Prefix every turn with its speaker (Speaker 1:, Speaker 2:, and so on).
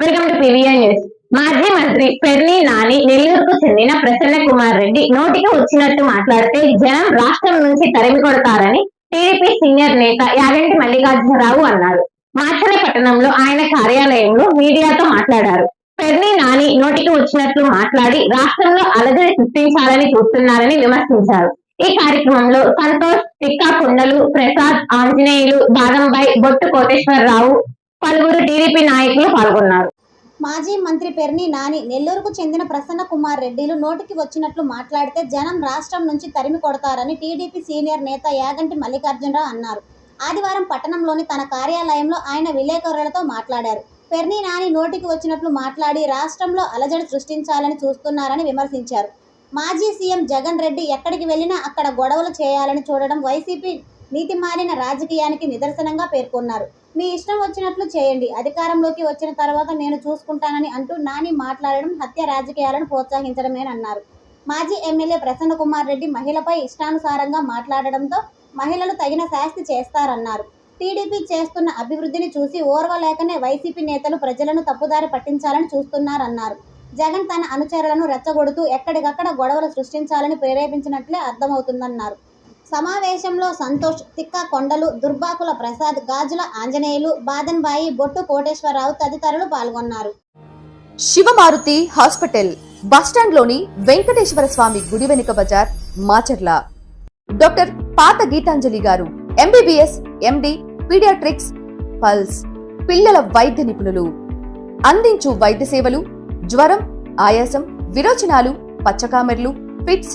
Speaker 1: Welcome to PVN news. మాజీ మంత్రి పెర్ని నాని నెల్లూరుకు చెందిన ప్రసన్న కుమార్ రెడ్డి నోటికి వచ్చినట్టు మాట్లాడితే జనం రాష్ట్రం నుంచి తరిమి కొడతారని టీడీపీ సీనియర్ నేత యాగంటి మల్లికార్జునరావు అన్నారు. మాచలపట్నంలో ఆయన కార్యాలయంలో మీడియాతో మాట్లాడారు. పెర్ని నాని నోటికి వచ్చినట్లు మాట్లాడి రాష్ట్రంలో అలజడి సృష్టించాలని చూస్తున్నారని విమర్శించారు. ఈ కార్యక్రమంలో సంతోష్ తిక్కా కొండలు ప్రసాద్ ఆంజనేయులు బాదంబాయ్ బొట్టు కోటేశ్వరరావు పలువురు టీడీపీ నాయకులు పాల్గొన్నారు.
Speaker 2: మాజీ మంత్రి పెర్ని నాని నెల్లూరుకు చెందిన ప్రసన్న కుమార్ రెడ్డిలు నోటికి వచ్చినట్లు మాట్లాడితే జనం రాష్ట్రం నుంచి తరిమి కొడతారని టీడీపీ సీనియర్ నేత యాగంటి మల్లికార్జునరావు అన్నారు. ఆదివారం పట్టణంలోని తన కార్యాలయంలో ఆయన విలేకరులతో మాట్లాడారు. పెర్ని నాని నోటికి వచ్చినట్లు మాట్లాడి రాష్ట్రంలో అలజడి సృష్టించాలని చూస్తున్నారని విమర్శించారు. మాజీ సీఎం జగన్ రెడ్డి ఎక్కడికి వెళ్ళినా అక్కడ గొడవలు చేయాలని చూడడం వైసీపీ నీతిమాలిన రాజకీయానికి నిదర్శనంగా పేర్కొన్నారు. మీ ఇష్టం వచ్చినట్లు చేయండి. అధికారంలోకి వచ్చిన తర్వాత నేను చూసుకుంటానని అంటూ నాని మాట్లాడడం హత్య రాజకీయాలను ప్రోత్సహించడమేనన్నారు. మాజీ ఎమ్మెల్యే ప్రసన్న కుమార్ రెడ్డి మహిళపై ఇష్టానుసారంగా మాట్లాడడంతో మహిళలు తగిన శాస్తి చేస్తారన్నారు. టీడీపీ చేస్తున్న అభివృద్ధిని చూసి ఓర్వలేకనే వైసీపీ నేతలు ప్రజలను తప్పుదారి పట్టించాలని చూస్తున్నారన్నారు. జగన్ తన అనుచరులను రెచ్చగొడుతూ ఎక్కడికక్కడ గొడవలు సృష్టించాలని ప్రేరేపించినట్లే అర్థమవుతుందన్నారు. సమావేశంలో సంతోష్ తిక్క కొండలు దుర్బాకుల ప్రసాద్ గాజుల ఆంజనేయులు బాదన్బాయి బొట్టు కోటేశ్వరరావు తదితరులు పాల్గొన్నారు.
Speaker 3: శివమారుతి హాస్పిటల్ బస్టాండ్లోని వెంకటేశ్వర స్వామి గుడి వెనుక బజార్ మాచర్ల. డాక్టర్ పాత గీతాంజలి గారు ఎంబీబీఎస్ ఎండి పీడియాట్రిక్స్ పల్స్ పిల్లల వైద్య నిపుణులు. అందించు వైద్య సేవలు జ్వరం ఆయాసం విరోచనాలు పచ్చకామెర్లు ఫిట్స్